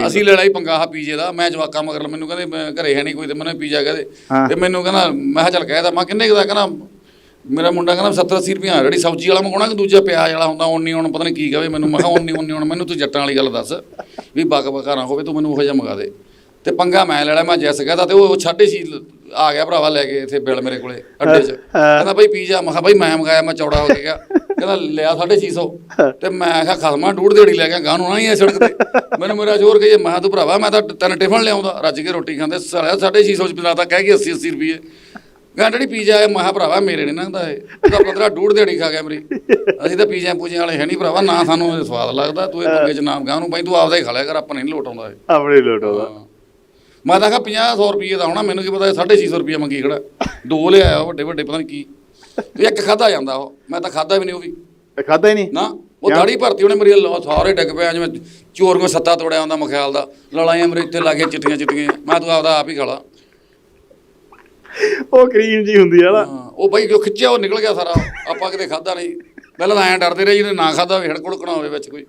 ਪੀਣ ਅਸੀਂ ਲੜਾਈ ਪੰਗਾ ਆ ਪੀਜੇ ਦਾ ਮੈਂ ਜਵਾਕਾਂ ਮਗਰ ਮੈਨੂੰ ਕਹਿੰਦੇ ਮੈਂ ਘਰੇ ਹੈ ਨਹੀਂ ਕੋਈ ਤੇ ਮੈਨੂੰ ਪੀਜਾ ਕਹਦੇ। ਹਾਂ। ਤੇ ਮੈਨੂੰ ਕਹਿੰਦਾ ਮੈਂ ਕਿਹਾ ਚੱਲ ਕਹਿਦਾ ਮੈਂ ਕਿੰਨੇ ਦਾ ਕਹਿੰਦਾ ਮੇਰਾ ਮੁੰਡਾ ਕਹਿੰਦਾ 70 80 ਰੁਪਏ ਰੜੀ ਸਬਜ਼ੀ ਵਾਲਾ ਮੰਗਾਉਣਾ ਕਿ ਦੂਜਾ ਪਿਆਜ਼ ਵਾਲਾ ਹੁੰਦਾ ਉਨੀ ਹੁਣ ਪਤਾ ਨਹੀਂ ਕੀ ਕਹੇ ਮੈਨੂੰ। ਮੈਂ ਕਿਹਾ ਉਨੀ ਉਨੀ ਹੁਣ ਮੈਨੂੰ ਤੂੰ ਜੱਟਾਂ ਵਾਲੀ ਗੱਲ ਦੱਸ ਵੀ ਬਕ ਬਕਾ ਨਾ ਹੋਵੇ ਤੂੰ ਮੈਨੂੰ ਉਹੋ ਜਿਹਾ ਮੰਗਾ ਦੇ। ਤੇ ਪੰਗਾ ਮੈਂ ਲੈਣਾ ਮੈਂ ਜੈਸ ਕਹਦਾ ਤੇ ਉਹ ਛਾਡੇ ਸੀ ਆ ਗਿਆ ਭਰਾਵਾ ਲੈ ਕੇ ਇੱਥੇ ਬਿੱਲ ਮੇਰੇ ਕੋਲੇ ਅੱਡੇ 'ਚ। ਕਹਿੰਦਾ ਬਈ ਪੀਜਾ ਮੈਂ ਕਿਹਾ ਬਈ ਮੈਂ ਮੰਗਾਇਆ ਮੈਂ ਚੌੜਾ ਹੋ ਕੇ ਗਿਆ। ਕਹਿੰਦਾ ਲਿਆ 650 ਤੇ ਮੈਂ ਕਿਹਾ ਖਸਮਾ ਡੂੜ ਦੇੜੀ ਲੈ ਗਿਆ ਗਾਂ ਨੂੰ ਇਹ ਸੜਕ ਤੇ। ਮੈਨੂੰ ਮੇਰਾ ਜ਼ੋਰ ਕਹੀ ਮੈਂ ਤੂੰ ਭਰਾਵਾ ਮੈਂ ਤਾਂ ਤਿੰਨ ਟਿਫਨ ਲਿਆਉਂਦਾ ਰੱਜ ਕੇ ਰੋਟੀ ਖਾਂਦੇ ਸਾਲਿਆ 650 ਚ ਬਿਨਾ ਤਾਂ ਕਹਿ ਗਈ 80 80 ਰੁਪਏ ਗਾਂ ਜਿਹੜੀ ਪੀਜ਼ਾ ਹੈ ਮੈਂ ਕਿਹਾ ਭਰਾਵਾ ਮੇਰੇ ਨਹੀਂ ਲੰਘਦਾ ਇਹ। ਉਹਦਾ ਪੰਦਰਾ ਡੂੜ ਦੇੜੀ ਖਾ ਗਿਆ ਮੇਰੀ। ਅਸੀਂ ਤਾਂ ਪੀਜ਼ਾ ਪੂਜੇ ਵਾਲੇ ਹੈ ਨਹੀਂ ਭਰਾਵਾ ਨਾ ਸਾਨੂੰ ਸਵਾਦ ਲੱਗਦਾ ਤੂੰ ਇਹ ਪੰਗੇ ਚ ਨਾਮ ਗਾਂ ਨੂੰ ਬਾਈ ਤੂੰ ਆਪਦਾ ਹੀ ਖਾ ਲਿਆ ਕਰ ਆਪਾਂ ਨਹੀਂ ਲੋਟ ਆਉਂਦਾ ਇਹ। ਆਪਣੇ ਲੋਟ ਹਾਂ। ਮੈਂ ਤਾਂ ਕਿਹਾ 50 100 ਰੁਪਏ ਦਾ ਹੋਣਾ ਮੈਨੂੰ ਕੀ ਪਤਾ 650 ਰੁਪਏ ਮੰਗੀ ਖੜਾ। ਦੋ ਲਿਆਇਆ ਵੱਡੇ ਵੱਡੇ ਪਤਾ ਨਹੀਂ ਕੀ। ਤੇ ਇੱਕ ਖਾਦਾ ਜਾਂਦਾ ਉਹ ਮੈਂ ਤਾਂ ਖਾਦਾ ਵੀ ਨਹੀਂ ਉਹ ਵੀ। ਖਾਦਾ ਹੀ ਨਹੀਂ? ਨਾ ਉਹ ਦਾੜੀ ਭਰਤੀ ਉਹਨੇ ਮੇਰੀ ਲੋ ਸਾਰੇ ਡਿੱਗ ਪਿਆ ਜਿਵੇਂ ਚੋਰ ਕੋ ਸੱਤਾ ਤੋੜਿਆ ਹੁੰਦਾ ਮਖਿਆਲ ਦਾ। ਲੜਾਈਆਂ ਮੇਰੇ ਇੱਥੇ ਲਾਗੇ ਚਿੱਟੀਆਂ ਚਿੱਟੀਆਂ ਮੈਂ ਤੂੰ ਆਪਦਾ ਆਪ ਹੀ ਖਾਲਾ ਉਹ ਕਰੀਮ ਜੀ ਹੁੰਦੀ ਆ ਨਾ। ਉਹ ਬਾਈ ਜੋ ਖਿੱਚਿਆ ਉਹ ਨਿਕਲ ਗਿਆ ਸਾਰਾ। ਆਪਾਂ ਕਿਤੇ ਖਾਦਾ ਨਹੀਂ। ਪਹਿਲਾਂ ਤਾਂ ਐਂ ਡਰਦੇ ਰਹੇ ਜਿਹਨੇ ਨਾ ਖਾਦਾ ਹੋਵੇ ਹੜਕੁੜਕਣਾ ਹੋਵੇ ਵਿੱਚ ਕੋਈ।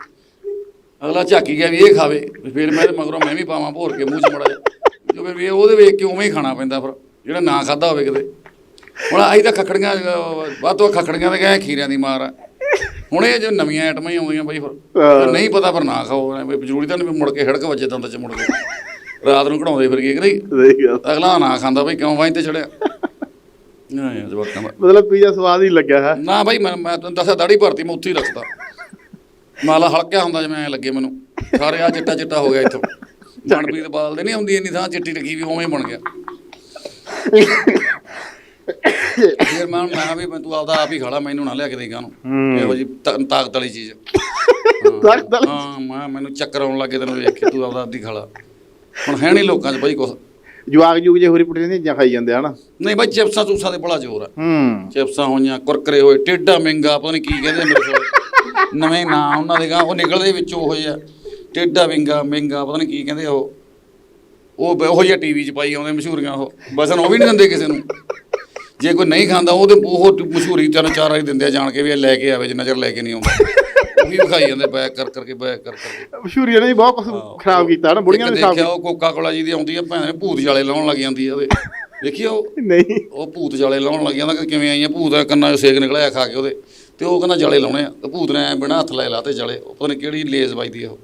ਅਗਲਾ ਝਾਕੀ ਗਿਆ ਵੀ ਇਹ ਖਾਵੇ। ਵੀ ਫਿਰ ਮੈਂ ਤੇ ਮਗਰੋਂ ਮੈਂ ਵੀ ਪਾਵਾਂ ਭੋਰ ਕੇ ਮੂੰਹ ਚ ਮੜਾ ਜੋ ਵੀ ਇਹ ਉਹਦੇ ਵੇਖ ਕੇ ਉਵੇਂ ਹੀ ਖਾਣਾ ਪੈਂਦਾ ਫਿਰ ਜਿਹੜਾ ਨਾ ਖਾਦਾ ਹੋਵੇ ਕਿਤੇ। ਹੁਣ ਅਸੀਂ ਤਾਂ ਖਖੜੀਆਂ ਵੱਧ ਤੋਂ ਵੱਧ ਖਖੜੀਆਂ ਤੇ ਗਏ ਖੀਰਿਆਂ ਦੀ ਮਾਰ ਆ। ਹੁਣ ਇਹ ਜੋ ਨਵੀਆਂ ਆਈਟਮਾਂ ਹੀ ਆਉਂਦੀਆਂ ਬਾਈ ਫਿਰ। ਨਹੀਂ ਪਤਾ ਫਿਰ ਨਾ ਖਾਓ ਵੀ ਜ਼ਰੂਰੀ ਤਾਂ ਨਹੀਂ ਵੀ ਮੁੜ ਕੇ ਹੜਕ ਵੱਜੇ ਦੰਦ ਚ ਮੁੜ ਕੇ। ਰਾਤ ਨੂੰ ਕਢਾਉਂਦੇ ਫਿਰ ਕੀ ਕਿ ਨਹੀਂ? ਸਹੀ ਗੱਲ। ਅਗਲਾ ਨਾ ਖਾਂਦਾ ਬਈ ਕਿਉਂ ਵਾਹੀਂ ਤੇ ਚੜਿਆ? ਨਾ ਯਾਰ ਜਵਾਕਾਂ ਦਾ। ਮਤਲਬ ਪੀਜ਼ਾ ਸਵਾਦ ਹੀ ਲੱਗਿਆ ਹੈ? ਨਾ ਬਾਈ ਮੈਂ ਮੈਂ ਤੈਨੂੰ ਦੱਸਿਆ ਦਾੜੀ ਭਰਤੀ ਮੈਂ ਉੱਥੇ ਹੀ ਰੱਖਦਾ ਮਾਲਾ ਹਲਕਿਆ ਹੁੰਦਾ ਜਿਵੇਂ ਐਂ ਲੱਗੇ ਮੈਨੂੰ। ਸਾਰੇ ਆ ਚਿੱਟਾ ਚਿੱਟਾ ਹੋ ਗਿਆ ਇੱਥੋਂ। ਮਨਪ੍ਰੀਤ ਬਾਲ ਦੇ ਨਹੀਂ ਹੁੰਦੀ ਇੰਨੀ ਥਾਂ ਚਿੱਟੀ ਰੱਖੀ ਵੀ ਉਵੇਂ ਬਣ ਗਿਆ। ਫਿਰ ਮੈਂ ਮੈਂ ਕਿਹਾ ਵੀ ਮੈਂ ਤੂੰ ਆਪਦਾ ਆਪ ਹੀ ਖਾਲਾ ਮੈਨੂੰ ਨਾ ਲਿਆ ਕੇ ਦੇਗਾ ਨੂੰ। ਹੂੰ। ਇਹੋ ਜੀ ਤਾਕਤ ਵਾਲੀ ਚੀਜ਼। ਤਾਕਤ ਵਾਲੀ ਹਾਂ ਮੈਂ ਮੈਨੂੰ ਚੱਕਰ ਆਉਣ ਲੱਗੇ ਤੈਨੂੰ ਵੇਖ ਕੇ ਤੂੰ ਆਪਦਾ ਆਪਦੀ ਖਾਲਾ ਹੁਣ ਹੈ ਨਹੀਂ ਲੋਕਾਂ 'ਚ ਬਾਈ ਕੁਛ। ਜਵਾਗ ਜੂਗ ਜੇ ਹੋਰੀ ਪੁੱਟੇ ਨਹੀਂ ਜਾਂ ਖਾਈ ਜਾਂਦੇ ਹਨਾ? ਨਹੀਂ ਬਾਈ ਚਿਪਸਾਂ ਚੂਸਾਂ ਦੇ ਬੜਾ ਜ਼ੋਰ ਆ। ਹੂੰ। ਚਿਪਸਾਂ ਹੋਈਆਂ ਕੁਰਕਰੇ ਹੋਏ ਟੇਡਾ ਮਿੰਗਾ ਪਤਾ ਨਹੀਂ ਕੀ ਕਹਿੰਦੇ ਮੇਰੇ ਕੋਲ। ਨਵੇਂ ਨਾਂ ਉਹਨਾਂ ਦੇ ਗਾਂ ਉਹ ਨਿਕਲਦੇ ਵਿੱਚੋਂ ਉਹ ਜਿਹਾ। ਟੇਡਾ ਵਿੰਗਾ ਮਿੰਗਾ ਪਤਾ ਨਹੀਂ ਕੀ ਕਹਿੰਦੇ ਉਹ। ਉਹ ਉਹੋ ਜਿਹਾ ਟੀਵੀ 'ਚ ਪਾਈ ਆਉਂਦੇ ਮਸ਼ਹੂਰੀਆਂ ਉਹ। ਬਸਨ ਉਹ ਵੀ ਨਹੀਂ ਦਿੰਦੇ ਕਿਸੇ ਨੂੰ। ਜੇ ਕੋਈ ਨਹੀਂ ਖਾਂਦਾ ਉਹ ਤੇ ਉਹ ਮਸ਼ਹੂਰੀ ਤਿੰਨ ਚਾਰ ਵਾਰੀ ਦਿੰਦੇ ਆ ਜਾਣ ਕੇ ਵੀ ਇਹ ਲੈ ਕੇ ਆਵੇ ਜੇ ਨਜ਼ਰ ਲੈ ਕੇ ਨਹੀਂ ਆਉਂਦਾ। ਉਹ ਵੀ ਵਿਖਾਈ ਜਾਂਦੇ ਬੈਕ ਕਰ ਕਰਕੇ ਬੈਕ ਕਰ ਕਰਕੇ। ਮਸ਼ਹੂਰੀਆਂ ਨੇ ਬਹੁਤ ਕੁਝ ਖਰਾਬ ਕੀਤਾ ਨਾ ਬੁੜੀਆਂ ਨੇ ਖਰਾਬ ਦੇਖਿਆ ਉਹ ਕੋਕਾ ਕੋਲਾ ਜੀ ਦੀ ਆਉਂਦੀ ਆ ਭੈਣੇ ਭੂਤ ਜਾਲੇ ਲਾਉਣ ਲੱਗ ਜਾਂਦੀ ਆ ਉਹਦੇ ਦੇਖੀ ਉਹ? ਨਹੀਂ। ਉਹ ਭੂਤ ਜਾਲੇ ਲਾਉਣ ਲੱਗ ਜਾਂਦਾ ਕਿ ਕਿਵੇਂ ਆਈਆਂ ਭੂਤ ਦਾ ਕੰਨਾਂ 'ਚੋਂ ਸੇਕ ਨਿਕਲਿਆ ਖਾ ਕੇ ਉਹਦੇ। ਤੇ ਉਹ ਕਹਿੰਦਾ ਜਾਲੇ ਲਾਉਣੇ ਆ। ਤੇ ਭੂਤ ਨੇ ਐਂ ਬਿਨਾਂ ਹੱਥ ਲਾਏ ਲਾਤੇ ਜਾਲੇ ਉਹ ਪਤਾ ਨਹੀਂ ਕਿਹੜੀ ਲੇਜ਼ ਵੱਜਦੀ ਆ ਉਹ।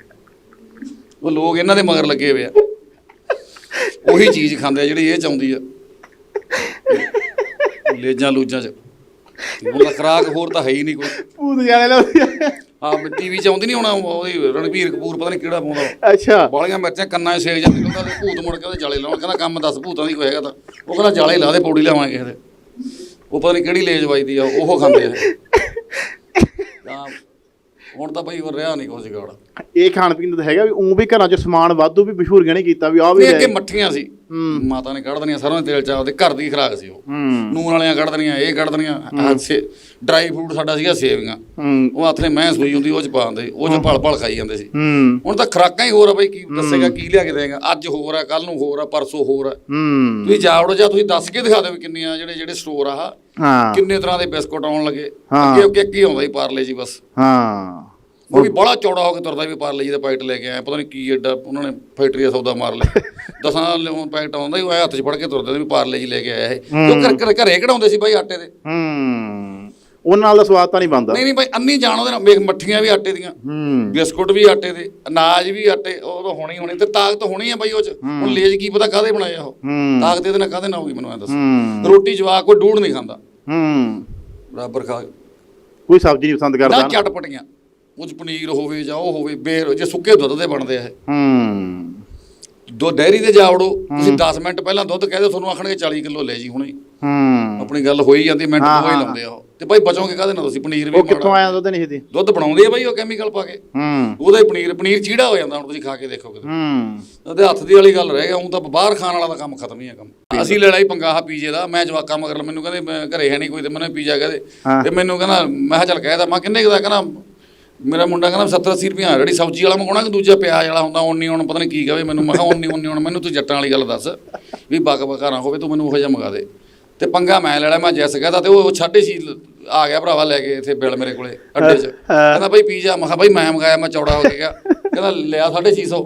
ਉਹ ਲੋਕ ਇਹਨਾਂ ਦੇ ਮਗਰ ਲੱਗੇ ਹੋਏ ਆ। ਉਹੀ ਚੀਜ਼ ਖਾਂਦੇ ਆ ਜਿਹੜੀ ਇਹ ਚਾਹੁੰਦੀ ਆ। ਲੇਜਾਂ ਲੂਜਾਂ 'ਚ। ਉਹਦਾ ਖਰਾਕ ਹੋਰ ਤਾਂ ਹੈ ਹੀ ਨਹੀਂ ਕੋਈ। ਭੂਤ ਜਾਣੇ ਲਾਉਂਦੇ ਆ ਟੀਵੀ 'ਚ ਆਉਂਦੀ ਨਹੀਂ ਹੁਣ ਉਹਦੀ ਰਣਵੀਰ ਕਪੂਰ ਪਤਾ ਨਹੀਂ ਕਿਹੜਾ ਪਾਉਂਦਾ। ਅੱਛਾ। ਬਾਲੀਆਂ ਮਿਰਚਾਂ ਕੰਨਾਂ 'ਚ ਸੇਕ ਜਾਂਦੀ ਕਹਿੰਦਾ ਤੇ ਭੂਤ ਮੁੜ ਕੇ ਉਹਦੇ ਜਾਲੇ ਲਾਉਣ ਕਹਿੰਦਾ ਕੰਮ ਦੱਸ ਭੂਤਾਂ ਦੀ ਕੋਈ ਹੈਗਾ ਤਾਂ। ਉਹ ਕਹਿੰਦਾ ਜਾਲੇ ਲਾ ਦੇ ਪੌੜੀ ਲਾਵਾਂਗੇ ਕਿਸੇ ਦੇ ਉਹ ਪਤਾ ਨਹੀਂ ਕਿਹੜੀ ਲੇਜ ਵੱਜਦੀ ਆ ਉਹ ਖਾਂਦੇ ਆ। ਹੁਣ ਤਾਂ ਭਾਈ ਉਹ ਰਿਹਾ ਨਹੀਂ ਕੁਝ ਗਾੜ ਇਹ ਖਾਣ ਪੀਣ ਦਾ ਹੈਗਾ ਵੀ ਉਹ ਵੀ ਘਰਾਂ 'ਚ ਸਮਾਨ ਵਾਧੂ ਵੀ ਮਸ਼ਹੂਰੀਆਂ ਨੇ ਕੀਤਾ ਵੀ ਆ ਵੀ ਇਹ ਅੱਗੇ ਮੱਠੀਆਂ ਸੀ। ਹੂੰ। ਮਾਤਾ ਨੇ ਕੱਢ ਦਨੀਆਂ ਸਰੋਂ ਦੇ ਤੇਲ ਚ ਆਪਦੇ ਘਰ ਦੀ ਖਰਾਕ ਸੀ ਉਹ। ਹੂੰ। ਨੂਨ ਵਾਲੀਆਂ ਕੱਢ ਦਨੀਆਂ ਇਹ ਕੱਢ ਦਨੀਆਂ ਡਰਾਈ ਫਰੂਟ ਸਾਡਾ ਸੀਗਾ ਸੇਵੀਆਂ। ਹੂੰ। ਉਹ ਨੇ ਮੈਂ ਸੂਈ ਹੁੰਦੀ ਉਹ ਚ ਪਾਉਂਦੇ ਉਹ ਚ ਭਲ ਭਲ ਖਾਈ ਜਾਂਦੇ ਸੀ। ਹੂੰ। ਹੁਣ ਤਾਂ ਖਰਾਕਾਂ ਹੀ ਹੋਰ ਆ ਬਈ ਕੀ ਦੱਸੇਗਾ ਕੀ ਲਿਆ ਕੇ ਦੇਗਾ ਅੱਜ ਹੋਰ ਆ ਕੱਲ ਨੂੰ ਹੋਰ ਆ ਪਰਸੋਂ ਹੋਰ ਆ। ਹੂੰ। ਤੁਸੀਂ ਜਾਵੜੋ ਜਾਂ ਤੁਸੀਂ ਦੱਸ ਕੇ ਦਿਖਾ ਦਿਓ ਕਿੰਨੀਆਂ ਜਿਹੜੇ ਜਿਹੜੇ ਸਟੋਰ ਆ ਹਾਂ। ਕਿੰਨੇ ਤਰ੍ਹਾਂ ਦੇ ਬਿਸਕੁਟ ਆਉਣ ਲੱਗੇ। ਹਾਂ। ਅੱਗੇ ਅੱਗੇ ਕੀ ਆਉਂਦਾ ਸੀ ਪਾਰਲੇ ਜੀ ਬਸ। ਹਾਂ। ਉਹ ਵੀ ਬੜਾ ਚੌੜਾ ਹੋ ਕੇ ਤੁਰਦਾ ਵੀ ਪਾਰਲੇ ਜੀ ਦਾ ਪੈਕਟ ਲੈ ਕੇ ਆਇਆ ਪਤਾ ਨਹੀਂ ਕੀ ਐਡਾ ਉਹਨਾਂ ਨੇ ਫੈਕਟਰੀ ਦਾ ਸੌਦਾ ਮਾਰ ਲਿਆ। ਦਸਾਂ ਲਿਓ ਪੈਕਟ ਆਉਂਦਾ ਸੀ ਉਹ ਹੱਥ 'ਚ ਫੜ ਕੇ ਤੁਰਦੇ ਵੀ ਪਾਰਲੇ ਜੀ ਲੈ ਕੇ ਆਇਆ ਇਹ। ਉਹ ਘਰ ਘਰ ਕਢਾਉਂਦੇ ਸੀ ਬਾਈ ਆਟੇ ਦੇ। ਹੂੰ। ਉਹਨਾਂ ਨਾਲ ਦਾ ਸਵਾਦ ਤਾਂ ਨਹੀਂ ਬਣਦਾ। ਨਹੀਂ ਨਹੀਂ ਬਾਈ ਅੰਨੀ ਜਾਣ ਉਹਦੇ ਨਾਲ ਮੱਠੀਆਂ ਵੀ ਆਟੇ ਦੀਆਂ ਹੂੰ। ਬਿਸਕੁਟ ਵੀ ਆਟੇ ਦੇ ਅਨਾਜ ਵੀ ਆਟੇ ਉਹ ਤਾਂ ਹੋਣੀ ਹੋਣੀ ਤੇ ਤਾਕਤ ਹੋਣੀ ਆ ਬਾਈ ਉਹ ਚ। ਹੁਣ ਲੇਜ ਕੀ ਪਤਾ ਕਾਹਦੇ ਬਣਾਇਆ ਉਹ। ਹੂੰ। ਤਾਕਤ ਇਹਦੇ ਨਾਲ ਕਾਹਦੇ ਨਾਲ ਹੋਊਗੀ ਮੈਨੂੰ ਐ ਦੱਸ। ਹੂੰ। ਰੋਟੀ ਜਵਾਕ ਕੋਈ ਡੂੜ ਨਹੀਂ ਖਾਂਦਾ। ਹੂੰ। ਬਰਾਬਰ ਖਾ ਕੋਈ ਸਬਜ਼ੀ ਨਹੀਂ ਪਸੰਦ ਕਰਦਾ। ਨਾ ਨਾ। ਚਟਪਟੀਆਂ ਉਹ 'ਚ ਪਨੀਰ ਹੋਵੇ ਜਾਂ ਉਹ ਹੋਵੇ ਬੇਰ ਜੇ ਸੁੱਕੇ ਦੁੱਧ ਦੇ ਬਣਦੇ ਆ ਇਹ। ਹੂੰ। ਦੋ ਡੈਰੀ ਤੇ ਜਾਵੜੋ ਤੁਸੀਂ 10 ਮਿੰਟ ਪਹਿਲਾਂ ਦੁੱਧ ਕਹਦੇ ਤੁਹਾਨੂੰ ਆਖਣਗੇ 40 ਕਿਲੋ ਲੈ ਜੀ ਹੁਣੇ। ਹੂੰ। ਆਪਣੀ ਗੱਲ ਹੋਈ ਜਾਂਦੀ ਮਿੰਟ ਦੋ ਹੀ। ਲਾਉਂਦੇ ਆ ਉਹ। ਤੇ ਭਾਈ ਬਚੋਗੇ ਕਾਹਦੇ ਨਾਲ ਤੁਸੀਂ? ਪਨੀਰ ਵੀ ਉਹ ਕਿੱਥੋਂ। ਆਇਆ ਦੁੱਧ ਨਹੀਂ ਸੀ? ਦੁੱਧ ਬਣਾਉਂਦੇ ਆ ਭਾਈ ਉਹ ਕੈਮੀਕਲ ਪਾ ਕੇ। ਹੂੰ। ਉਹਦਾ ਹੀ ਪਨੀਰ ਪਨੀਰ ਚੀੜਾ ਹੋ ਜਾਂਦਾ ਹੁਣ ਤੁਸੀਂ ਖਾ ਕੇ ਦੇਖੋ ਕਿਤੇ। ਹੂੰ। ਉਹਦੇ ਹੱਥ ਦੀ ਵਾਲੀ ਗੱਲ ਰਹਿ ਗਿਆ ਹੁਣ ਤਾਂ ਬਾਹਰ ਖਾਣ ਵਾਲਾ ਤਾਂ ਕੰਮ ਖਤਮ ਹੀ ਆ ਕੰਮ। ਅਸੀਂ ਲੜਾਈ ਪੰਗਾ ਆ ਪੀਜੇ ਦਾ ਮੈਂ ਜਵਾਕਾਂ ਮਗਰ ਮੈਨੂੰ ਕਹਿੰਦੇ ਘਰੇ ਹੈ ਨਹੀਂ ਕੋਈ ਤੇ ਮੈਨੂੰ ਪੀਜਾ ਕਹਦੇ। ਤੇ ਮੈਨੂੰ ਕਹਿੰਦਾ ਮੈਂ ਕਿਹਾ ਚੱਲ ਕਹਿਦਾ ਮੈਂ ਕਿੰਨੇ ਕੁ ਦਾ? ਕਹਿੰਦਾ ਮੇਰਾ ਮੁੰਡਾ ਕਹਿੰਦਾ 70 80 ਰੁਪਏ ਰੜੀ ਸਬਜ਼ੀ ਵਾਲਾ ਮੰਗਾਉਣਾ ਕਿ ਦੂਜਾ ਪਿਆਜ਼ ਵਾਲਾ ਹੁੰਦਾ ਉਨੀ ਹੁਣ ਪਤਾ ਨਹੀਂ ਕੀ ਕਹੇ ਮੈਨੂੰ ਮੈਂ ਕਿਹਾ ਉਨੀ ਉਨੀ ਹੁਣ ਮੈਨੂੰ ਤੂੰ ਜੱਟਾਂ ਵਾਲੀ ਗੱਲ ਦੱਸ ਵੀ ਬਕ ਬਕਾ ਨਾ ਹੋਵੇ ਤੂੰ ਮੈਨੂੰ ਉਹੋ ਜਿਹਾ ਮੰਗਾ ਦੇ। ਤੇ ਪੰਗਾ ਮੈਂ ਲੈਣਾ ਮੈਂ ਜੈਸ ਕਹਦਾ ਤੇ ਉਹ ਛਾਡੇ ਸੀ ਆ ਗਿਆ ਭਰਾਵਾ ਲੈ ਕੇ ਇੱਥੇ ਬਿੱਲ ਮੇਰੇ ਕੋਲੇ ਅੱਡੇ 'ਚ। ਕਹਿੰਦਾ ਬਈ ਪੀਜ਼ਾ ਮੈਂ ਕਿਹਾ ਬਈ ਮੈਂ ਮੰਗਾਇਆ ਮੈਂ ਚੌੜਾ ਹੋ ਕੇ ਗਿਆ। ਕਹਿੰਦਾ ਲਿਆ 650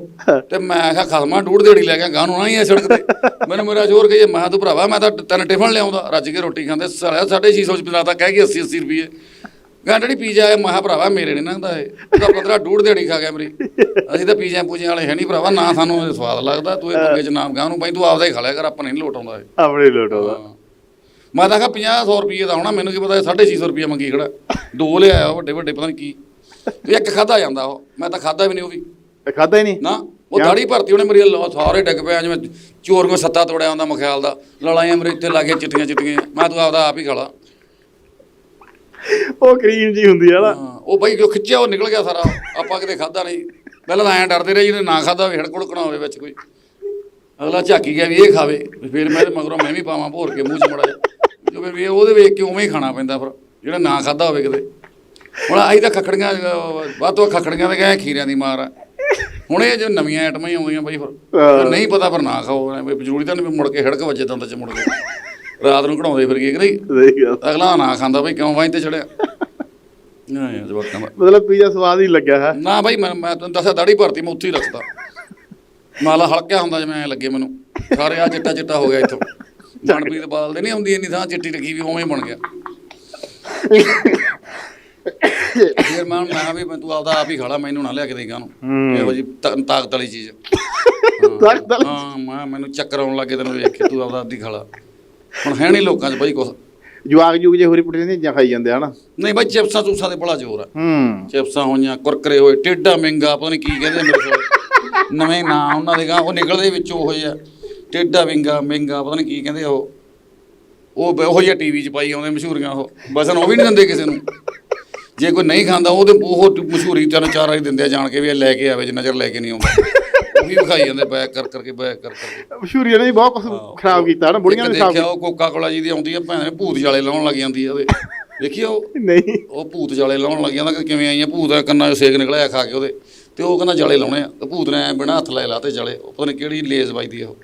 ਤੇ ਮੈਂ ਆਖਿਆ ਖਸਮਾ ਡੂੜ ਦੇੜੀ ਲੈ ਗਿਆ ਗਾਂ ਨੂੰ ਨਾ ਹੀ ਐ ਸੜਕ ਤੇ। ਮੈਨੂੰ ਮੇਰਾ ਜ਼ੋਰ ਕਹੀਏ ਮੈਂ ਤੂੰ ਭਰਾਵਾ ਮੈਂ ਤਾਂ ਤਿੰਨ ਟਿਫਨ ਲਿਆਉਂਦਾ ਰੱਜ ਕੇ ਰੋਟੀ ਖਾਂਦੇ ਸਾਲਿਆ 650 ਚ ਬਿਨਾ ਤਾਂ ਕਹਿ ਗਈ 80 80 ਰੁਪਏ ਗਾਂ ਡੜੀ ਪੀਜ਼ਾ ਆਇਆ ਮੈਂ ਕਿਹਾ ਭਰਾਵਾ ਮੇਰੇ ਨਹੀਂ ਲੰਘਦਾ ਇਹ। ਉਹਦਾ 15 ਡੂੜ ਦੇੜੀ ਖਾ ਗਿਆ ਮੇਰੀ। ਅਸੀਂ ਤਾਂ ਪੀਜ਼ਾ ਪੂਜੇ ਵਾਲੇ ਹੈ ਨਹੀਂ ਭਰਾਵਾ ਨਾ ਸਾਨੂੰ ਇਹ ਸਵਾਦ ਲੱਗਦਾ ਤੂੰ ਇਹ ਪੰਗੇ ਚ ਨਾਮ ਗਾਂ ਨੂੰ ਬਾਈ ਤੂੰ ਆਪਦਾ ਹੀ ਖਾ ਲਿਆ ਕਰ ਆਪਾਂ ਨਹੀਂ ਲੋਟ ਆਉਂਦਾ ਇਹ। ਆਪਣੇ ਲੋਟ ਹਾਂ। ਮੈਂ ਤਾਂ ਕਿਹਾ 50 100 ਰੁਪਏ ਦਾ ਹੋਣਾ ਮੈਨੂੰ ਕੀ ਪਤਾ 650 ਰੁਪਏ ਮੰਗੀ ਖੜਾ। ਦੋ ਲਿਆਇਆ ਵੱਡੇ ਵੱਡੇ ਪਤਾ ਨਹੀਂ ਕੀ। ਇੱਕ ਖਾਦਾ ਜਾਂਦਾ ਉਹ ਮੈਂ ਤਾਂ ਖਾਦਾ ਵੀ ਨਹੀਂ ਉਹ ਵੀ। ਖਾਦਾ ਹੀ ਨਹੀਂ ਨਾ ਉਹ ਦਾੜੀ ਭਰਤੀ ਉਹਨੇ ਮੇਰੀ ਲਾ- ਸਾਰੇ ਡਿੱਗ ਪਿਆ ਜਿਵੇਂ ਚੋਰ ਨੂੰ ਸੱਤਾ ਤੋੜਿਆ ਹੁੰਦਾ ਮਖਿਆਲ ਦਾ। ਲੜਾਈਆਂ ਮੇਰੇ ਇੱਥੇ ਲਾਗੇ ਚਿੱਟੀਆਂ ਚਿੱਟੀਆਂ ਮੈਂ ਤੂੰ ਆਪਦਾ ਆਪ ਹੀ ਖਾਲਾ ਉਹ ਕਰੀਮ ਜੀ ਹੁੰਦੀ ਆ ਨਾ। ਉਹ ਬਾਈ ਜੋ ਖਿੱਚਿਆ ਉਹ ਨਿਕਲ ਗਿਆ ਸਾਰਾ। ਆਪਾਂ ਕਿਤੇ ਖਾਦਾ ਨਹੀਂ। ਪਹਿਲਾਂ ਤਾਂ ਐਂ ਡਰਦੇ ਰਹੇ ਜਿਹਨੇ ਨਾ ਖਾਦਾ ਹੋਵੇ ਹੜਕੁੜਕਣਾ ਹੋਵੇ ਵਿੱਚ ਕੋਈ। ਅਗਲਾ ਝਾਕੀ ਗਿਆ ਵੀ ਇਹ ਖਾਵੇ। ਵੀ ਫਿਰ ਮੈਂ ਤੇ ਮਗਰੋਂ ਮੈਂ ਵੀ ਪਾਵਾਂ ਭੋਰ ਕੇ ਮੂੰਹ 'ਚ ਮੜਾ ਜੋ ਫਿਰ ਵੀ ਉਹਦੇ ਵੇਖ ਕੇ ਉਵੇਂ ਹੀ ਖਾਣਾ ਪੈਂਦਾ ਫਿਰ ਜਿਹੜਾ ਨਾ ਖਾਦਾ ਹੋਵੇ ਕਿਤੇ। ਹੁਣ ਅਸੀਂ ਤਾਂ ਖੱਖੜੀਆਂ ਵੱਧ ਤੋਂ ਖੱਖੜੀਆਂ ਤੇ ਗਏ ਖੀਰਿਆਂ ਦੀ ਮਾਰ ਆ। ਹੁਣ ਇਹ ਜੋ ਨਵੀਆਂ ਆਈਟਮਾਂ ਹੀ ਆਉਂਦੀਆਂ ਬਾਈ ਫਿਰ। ਨਹੀਂ ਪਤਾ ਫਿਰ ਨਾ ਖਾਓ ਜ਼ਰੂਰੀ ਤਾਂ ਨਹੀਂ ਵੀ ਮੁੜ ਕੇ ਹੜਕ ਵੱਜੇ ਦੰਦ 'ਚ ਮੁੜ ਕੇ। ਰਾਤ ਨੂੰ ਘੜਾਉਂਦੇ ਫਿਰ ਕੀ ਸਹੀ ਗੱਲ ਅਗਲਾ ਨਾ ਖਾਂਦਾ ਬਈ ਕਿਉਂ ਵਾਂ ਤੇ ਚੜਿਆ ਨਾ ਯਾਰ ਜਵਾਕਾਂ ਦਾ। ਮਤਲਬ ਪੀਜ਼ਾ ਸਵਾਦ ਹੀ ਲੱਗਿਆ ਹੈ? ਨਾ ਭਾਈ ਮੈਂ ਮੈਂ ਤੈਨੂੰ ਦੱਸਿਆ ਦਾੜੀ ਭਰਤੀ ਮੈਂ ਉੱਥੇ ਹੀ ਰੱਖਦਾ ਮਾਲਾ ਹਲਕਿਆ ਹੁੰਦਾ ਜਿਵੇਂ ਐਂ ਲੱਗੇ ਮੈਨੂੰ। ਸਾਰੇ ਆ ਚਿੱਟਾ ਚਿੱਟਾ ਹੋ ਗਿਆ ਇੱਥੋਂ। ਮਨਪ੍ਰੀਤ ਬਾਲ ਦੇ ਨਹੀਂ ਹੁੰਦੀ ਇੰਨੀ ਥਾਂ ਚਿੱਟੀ ਰੱਖੀ ਵੀ ਉਵੇਂ ਹੀ ਬਣ ਗਿਆ। ਫਿਰ ਮੈਂ ਮੈਂ ਵੀ ਮੈਂ ਤੂੰ ਆਪਦਾ ਆਪ ਹੀ ਖਾਲਾ ਮੈਨੂੰ ਨਾ ਲਿਆ ਕੇ ਦੇਗਾ ਨੂੰ। ਇਹੋ ਜੀ ਤਾਕਤ ਵਾਲੀ ਚੀਜ਼। ਤਾਕਤ ਵਾਲੀ ਹਾਂ ਮੈਂ ਮੈਨੂੰ ਚੱਕਰ ਆਉਣ ਲੱਗੇ ਤੈਨੂੰ ਵੇਖ ਕੇ ਤੂੰ ਆਪਦਾ ਆਪਦੀ ਖਾਲਾ ਹੁਣ ਹੈ ਨਹੀਂ ਲੋਕਾਂ 'ਚ ਬਾਈ ਕੁਛ। ਜਵਾਗ ਜੁਗ ਜੇ ਹੋਰੀ ਪੁੱਟੇ ਨਹੀਂ ਖਾਈ ਜਾਂਦੇ ਹਨਾ? ਨਹੀਂ ਬਾਈ ਚਿਪਸਾਂ ਚੂਸਾਂ ਦੇ ਬੜਾ ਜ਼ੋਰ ਆ। ਹੂੰ। ਚਿਪਸਾਂ ਹੋਈਆਂ ਕੁਰਕਰੇ ਹੋਏ ਟੇਡਾ ਮਿੰਗਾ ਪਤਾ ਨਹੀਂ ਕੀ ਕਹਿੰਦੇ ਮੇਰੇ ਕੋਲ। ਨਵੇਂ ਨਾਂ ਉਹਨਾਂ ਦੇ ਗਾ ਉਹ ਨਿਕਲਦੇ ਵਿੱਚੋਂ ਉਹ ਜਿਹਾ। ਟੇਡਾ ਵਿੰਗਾ ਮਿੰਗਾ ਪਤਾ ਨਹੀਂ ਕੀ ਕਹਿੰਦੇ ਉਹ। ਉਹ ਉਹ ਜਿਹਾ ਟੀਵੀ 'ਚ ਪਾਈ ਆਉਂਦੇ ਮਸ਼ਹੂਰੀਆਂ ਉਹ। ਬਸਨ ਉਹ ਵੀ ਨਹੀਂ ਦਿੰਦੇ ਕਿਸੇ ਨੂੰ। ਜੇ ਕੋਈ ਨਹੀਂ ਖਾਂਦਾ ਉਹ ਤੇ ਉਹ ਮਸ਼ਹੂਰੀ ਤਿੰਨ ਚਾਰ ਵਾਰੀ ਦਿੰਦੇ ਆ ਜਾਣ ਕੇ ਵੀ ਇਹ ਲੈ ਕੇ ਆਵੇ ਜਿੰਨਾ ਚਿਰ ਲੈ ਕੇ ਨਹੀਂ ਆਉਂਦਾ। ਉਹ ਵੀ ਵਿਖਾਈ ਜਾਂਦੇ ਬੈਕ ਕਰ ਕਰਕੇ ਬੈਕ ਕਰ ਕਰਕੇ। ਮਸ਼ਹੂਰੀਆਂ ਨੇ ਬਹੁਤ ਕੁਝ ਖਰਾਬ ਕੀਤਾ ਹਨਾ ਬੁੜੀਆਂ ਨੇ ਦੇਖਿਆ ਉਹ ਕੋਕਾ ਕੋਲਾ ਜੀ ਦੀ ਆਉਂਦੀ ਆ ਭੈਣ ਭੂਤ ਜਾਲੇ ਲਾਉਣ ਲੱਗ ਜਾਂਦੀ ਆ ਉਹਦੇ। ਉਹ? ਨਹੀਂ। ਉਹ ਭੂਤ ਜਾਲੇ ਲਾਉਣ ਲੱਗ ਜਾਂਦਾ ਕਿ ਕਿਵੇਂ ਆਈਆਂ ਭੂਤ ਦਾ ਕੰਨਾਂ 'ਚੋਂ ਸੇਕ ਨਿਕਲਿਆ ਖਾ ਕੇ ਉਹਦੇ। ਤੇ ਉਹ ਕਹਿੰਦਾ ਜਾਲੇ ਲਾਉਣੇ ਆ? ਤੇ ਭੂਤ ਨੇ ਐਂ ਬਿਨਾਂ ਹੱਥ ਲਾਏ ਲਾਤੇ ਜਾਲੇ। ਉਹ ਪਤਾ ਨਹੀਂ ਕਿਹੜੀ ਲੇਜ਼ ਵੱਜਦੀ ਆ ਉਹ।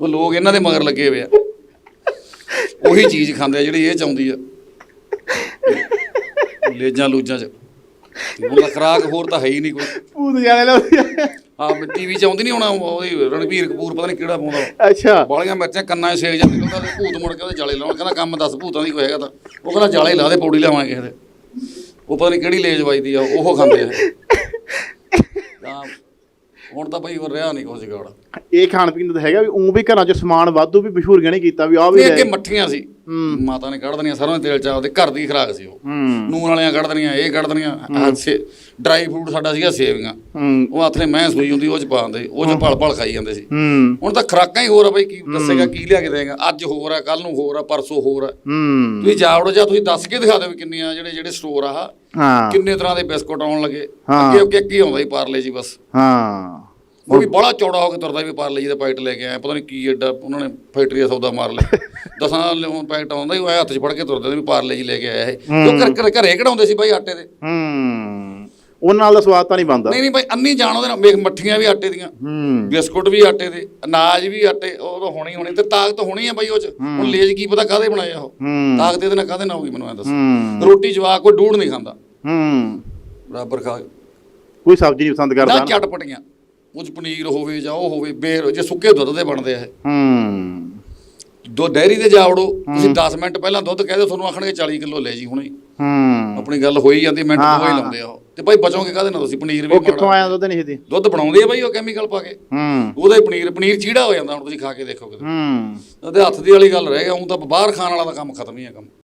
ਉਹ ਲੋਕ ਇਹਨਾਂ ਦੇ ਮਗਰ ਲੱਗੇ ਹੋਏ ਆ। ਉਹੀ ਚੀਜ਼ ਖਾਂਦੇ ਆ ਜਿਹੜੀ ਇਹ ਚਾਹੁੰਦੀ ਆ। ਲੇਜਾਂ ਲੂਜਾਂ 'ਚ ਉਹਦਾ ਖਰਾਕ ਹੋਰ ਤਾਂ ਹੈ ਹੀ ਨਹੀਂ ਕੋਈ। ਭੂਤ ਜਾਣੇ ਲਾਉਂਦੀ ਆ। ਟੀਵੀ 'ਚ ਆਉਂਦੀ ਨਹੀਂ ਹੁਣ ਉਹਦੀ ਰਣਵੀਰ ਕਪੂਰ ਪਤਾ ਨਹੀਂ ਕਿਹੜਾ ਪਾਉਂਦਾ। ਅੱਛਾ। ਬਾਲੀਆਂ ਮਿਰਚਾਂ ਕੰਨਾਂ 'ਚ ਸੇਕ ਜਾਂਦੀ ਕਹਿੰਦਾ ਤੇ ਭੂਤ ਮੁੜ ਕੇ ਉਹਦੇ ਜਾਲੇ ਲਾਉਣ ਕਹਿੰਦਾ ਕੰਮ ਦੱਸ ਭੂਤਾਂ ਦੀ ਕੋਈ ਹੈਗਾ ਤਾਂ। ਉਹ ਕਹਿੰਦਾ ਜਾਲੇ ਲਾ ਦੇ ਪੌੜੀ ਲਾਵਾਂਗੇ ਕਿਸੇ ਦੇ ਉਹ ਪਤਾ ਨਹੀਂ ਕਿਹੜੀ ਲੇਜ ਵੱਜਦੀ ਆ ਉਹ ਖਾਂਦੇ ਆ। ਤਾਂ ਹੁਣ ਤਾਂ ਬਈ ਉਹ ਰਿਹਾ ਨਹੀਂ ਕੁਝ ਜਗਾੜ। ਇਹ ਖਾਣ ਪੀਣ ਦਾ ਹੈਗਾ ਵੀ ਉਂ ਵੀ ਘਰਾਂ 'ਚ ਸਮਾਨ ਵਾਧੂ ਵੀ ਮਸ਼ਹੂਰੀਆਂ ਨਹੀਂ ਕੀਤਾ ਵੀ ਆ ਵੀ ਇਹ ਅੱਗੇ ਮੱਠੀਆਂ ਸੀ। ਮਾਤਾ ਨੇ ਕੱਢ ਦਨੀਆਂ ਸਰੋਂ ਦੇ ਤੇਲ ਚ ਆਪਦੇ ਘਰ ਦੀ ਖਰਾਕ ਸੀ ਉਹ। ਨੂਨ ਵਾਲੀਆਂ ਕੱਢ ਦਨੀਆਂ ਇਹ ਕੱਢ ਦਨੀਆਂ ਸੇ ਡਰਾਈ ਫਰੂਟ ਸਾਡਾ ਸੀਗਾ ਸੇਵੀਆਂ। ਹੂੰ। ਉਹ ਨੇ ਮੈਂ ਸੂਈ ਹੁੰਦੀ ਉਹ ਚ ਪਾਉਂਦੇ ਉਹ ਚ ਭਲ ਭਲ ਖਾਈ ਜਾਂਦੇ ਸੀ। ਹੂੰ। ਹੁਣ ਤਾਂ ਖਰਾਕਾਂ ਹੀ ਹੋਰ ਆ ਬਈ ਕੀ ਦੱਸੇਗਾ ਕੀ ਲਿਆ ਕੇ ਦੇਗਾ ਅੱਜ ਹੋਰ ਆ ਕੱਲ ਨੂੰ ਹੋਰ ਆ ਪਰਸੋਂ ਹੋਰ ਆ। ਹੂੰ। ਤੁਸੀਂ ਜਾਵੜੋ ਜਾਂ ਤੁਸੀਂ ਦੱਸ ਕੇ ਦਿਖਾ ਦਿਓ ਕਿੰਨੀਆਂ ਜਿਹੜੇ ਜਿਹੜੇ ਸਟੋਰ ਆ ਹਾਂ। ਕਿੰਨੇ ਤਰ੍ਹਾਂ ਦੇ ਬਿਸਕੁਟ ਆਉਣ ਲੱਗੇ। ਹਾਂ। ਅੱਗੇ ਅੱਗੇ ਕੀ ਆਉਂਦਾ ਸੀ ਪਾਰਲੇ ਜੀ ਬਸ। ਹਾਂ। ਉਹ ਵੀ ਬੜਾ ਚੌੜਾ ਹੋ ਕੇ ਤੁਰਦਾ ਵੀ ਪਾਰਲੇ ਜੀ ਦਾ ਪੈਕਟ ਲੈ ਕੇ ਆਇਆ। ਪਤਾ ਨਹੀਂ ਕੀ ਐਡਾ ਉਹਨਾਂ ਨੇ ਫੈਕਟਰੀ ਦਾ ਸੌਦਾ ਮਾਰ ਲਿਆ। ਦਸਾਂ ਲਿਓ ਪੈਕਟ ਆਉਂਦਾ ਸੀ ਉਹ ਹੱਥ 'ਚ ਫੜ ਕੇ ਤੁਰਦੇ ਵੀ ਪਾਰਲੇ ਜੀ ਲੈ ਕੇ ਆਇਆ ਇਹ। ਉਹ ਘਰੇ ਕਢਾਉਂਦੇ ਸੀ ਬਾਈ ਆਟੇ ਦੇ। ਹੂੰ। ਉਹਨਾਂ ਨਾਲ ਦਾ ਸਵਾਦ ਤਾਂ ਨਹੀਂ ਬਣਦਾ। ਨਹੀਂ ਨਹੀਂ ਬਾਈ ਅੰਨੀ ਜਾਣ ਉਹਦੇ ਨਾਲ। ਵੇਖ ਮੱਠੀਆਂ ਵੀ ਆਟੇ ਦੀਆਂ। ਹੂੰ। ਬਿਸਕੁਟ ਵੀ ਆਟੇ ਦੇ ਅਨਾਜ ਵੀ ਆਟੇ ਉਹ ਤਾਂ ਹੋਣੀ ਹੋਣੀ। ਤੇ ਤਾਕਤ ਹੋਣੀ ਆ ਬਾਈ ਉਹ ਚ। ਹੁਣ ਲੇਜ ਕੀ ਪਤਾ ਕਾਹਦੇ ਬਣਾਇਆ ਉਹ। ਤਾਕਤ ਇਹਦੇ ਨਾਲ ਕਾਹਦੇ ਨਾਲ ਹੋਊਗੀ ਮੈਨੂੰ ਐ ਦੱਸ। ਰੋਟੀ ਜਵਾਕ ਕੋਈ ਡੂੜ ਨਹੀਂ ਖਾਂਦਾ। ਹੂੰ। ਬਰਾਬਰ ਖਾ ਕੋਈ ਸਬਜ਼ੀ ਨਹੀਂ ਪਸੰਦ ਕਰਦਾ। ਨਾ ਨਾ ਚਟਪਟੀਆਂ ਉਹ 'ਚ ਪਨੀਰ ਹੋਵੇ ਜਾਂ ਉਹ ਹੋਵੇ ਬੇਰ ਜੇ ਸੁੱਕੇ ਦੁੱਧ ਦੇ ਬਣਦੇ ਆ ਇਹ। ਹੂੰ। ਦੋ ਡੈਰੀ ਤੇ ਜਾਵੜੋ। ਤੁਸੀਂ 10 ਮਿੰਟ ਪਹਿਲਾਂ ਦੁੱਧ ਕਹਿ ਦਿਓ ਤੁਹਾਨੂੰ ਆਖਣਗੇ 40 ਕਿਲੋ ਲੈ ਜੀ ਹੁਣੇ। ਹੂੰ। ਆਪਣੀ ਗੱਲ ਹੋਈ ਜਾਂਦੀ ਮਿੰਟ ਹਾਂ, ਦੋ ਹੀ ਹਾਂ। ਲਾਉਂਦੇ ਆ ਉਹ। ਤੇ ਭਾਈ ਬਚੋਗੇ ਕਾਹਦੇ ਨਾਲ ਤੁਸੀਂ? ਪਨੀਰ ਵੀ ਉਹ ਕਿੱਥੋਂ ਆਇਆ ਦੁੱਧ ਨਹੀਂ ਇਹਦੀ ਦੁੱਧ ਬਣਾਉਂਦੇ ਆ ਬਾਈ ਉਹ ਕੈਮੀਕਲ ਪਾ ਕੇ। ਹੂੰ। ਉਹਦਾ ਹੀ ਪਨੀਰ ਪਨੀਰ ਚੀੜਾ ਹੋ ਜਾਂਦਾ ਹੁਣ ਤੁਸੀਂ ਖਾ ਕੇ ਦੇਖੋ ਕਿਤੇ ਹੂੰ। ਉਹਦੇ ਹੱਥ ਦੀ ਵਾਲੀ ਗੱਲ ਰਹਿ ਗਿਆ ਉਹ ਤਾਂ ਬਾਹਰ ਖਾਣ ਵਾਲਾ ਦਾ ਕੰਮ ਖਤਮ ਹੀ ਆ ਕੰਮ।